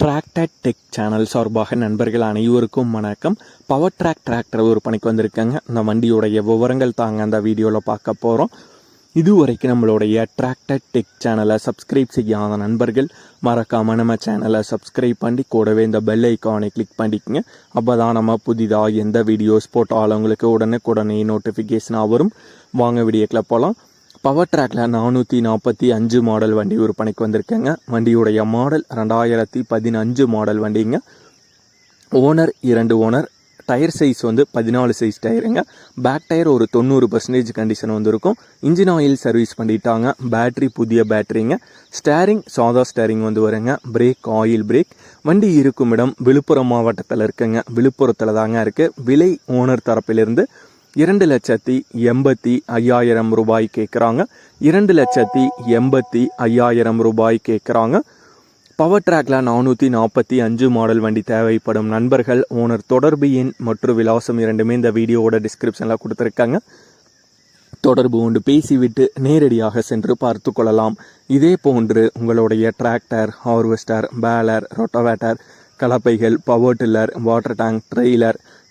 Tractor tech channel சார்பாக நண்பர்கள் அனைவருக்கும் வணக்கம். பவர் ட்ராக் டிராக்டர் ஒரு பணிக்கு வந்திருக்காங்க. இந்த வண்டியோடைய விவரங்கள் தாங்க அந்த வீடியோவில் பார்க்க போகிறோம் இதுவரைக்கும் நம்மளுடைய டிராக்டர் டெக் சேனலை சப்ஸ்கிரைப் செய்யாத நண்பர்கள் மறக்காமல் நம்ம சேனலை சப்ஸ்கிரைப் பண்ணி கூடவே இந்த பெல் ஐக்கானை கிளிக் பண்ணிக்கோங்க. அப்போ தான் நம்ம புதிதாக எந்த வீடியோஸ் போட்டாலும் உங்களுக்கு உடனுக்குடனே நோட்டிஃபிகேஷனாக வரும். வாங்க வீடியோக்கில் போகலாம் பவர் ட்ராக்ல நானூற்றி நாற்பத்தி அஞ்சு மாடல் வண்டி விற்பனைக்கு வந்திருக்கேங்க. வண்டியுடைய மாடல் ரெண்டாயிரத்தி பதினஞ்சு மாடல் வண்டிங்க. ஓனர் இரண்டு ஓனர் டயர் சைஸ் வந்து பதினாலு சைஸ் டயருங்க பேக் டயர் ஒரு தொண்ணூறு பர்சன்டேஜ் கண்டிஷன் வந்திருக்கும். இன்ஜின் ஆயில் சர்வீஸ் பண்ணிட்டாங்க. பேட்டரி புதிய பேட்டரிங்க ஸ்டேரிங் சாதா ஸ்டேரிங் வந்து வருங்க. பிரேக் ஆயில் பிரேக் வண்டி இருக்கும் இடம் விழுப்புரம் மாவட்டத்தில் இருக்குங்க. விழுப்புரத்தில் தாங்க இருக்குது விலை ஓனர் தரப்பிலிருந்து இரண்டு லட்சத்தி எண்பத்தி ஐயாயிரம் ரூபாய் கேட்குறாங்க. இரண்டு லட்சத்தி எண்பத்தி ஐயாயிரம் ரூபாய் கேட்குறாங்க. பவர் ட்ராக்ல நானூற்றி நாற்பத்தி அஞ்சு மாடல் வண்டி தேவைப்படும் நண்பர்கள் ஓனர் தொடர்பு எண் மற்றும் விலாசம் இரண்டுமே இந்த வீடியோவோட டிஸ்கிரிப்ஷனில் கொடுத்துருக்காங்க. தொடர்பு கொண்டு பேசிவிட்டு நேரடியாக சென்று பார்த்து கொள்ளலாம். இதே போன்று உங்களுடைய tractor harvester baler rotavator கலப்பைகள் power tiller water tank trailer